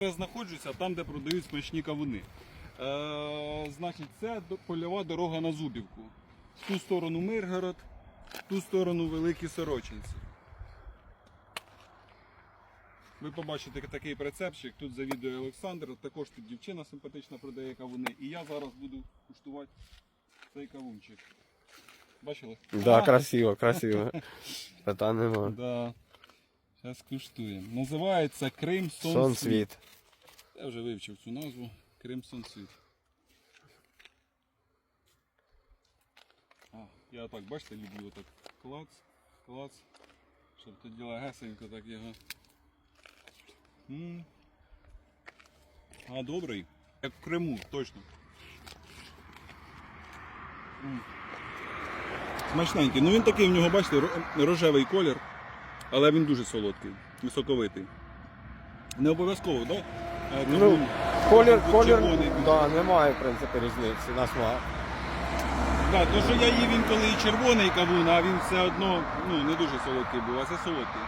Я знаходжуся там, де продають смачні кавуни. Е, значить, це польова дорога на Зубівку. В ту сторону Миргород, в ту сторону Великі Сорочинці. Ви побачите такий прицепчик, тут завідує Олександр, також тут дівчина симпатична продає кавуни. І я зараз буду куштувати цей кавунчик. Бачили? Да, красиво, красиво. Питань нема. Да. Зараз куштуємо. Називається Крим Сон, Сон. Я вже вивчив цю назву. Кримсон Світ. А, я так, бачите, люблю отак клац, клац. Щоб тоді легесенько так його. м А, добрий. Як в Криму, точно. М. Смачненький. Ну він такий в нього, бачите, рожевий колір, але він дуже солодкий, високовитий. Не обов'язково, так? Е, Ну, Колір, бути колір, червоний. да, немає, в принципі, різниці на смак. Да, то що я їв інколи і червоний кавун, а він все одно ну, не дуже солодкий був, а це солодкий.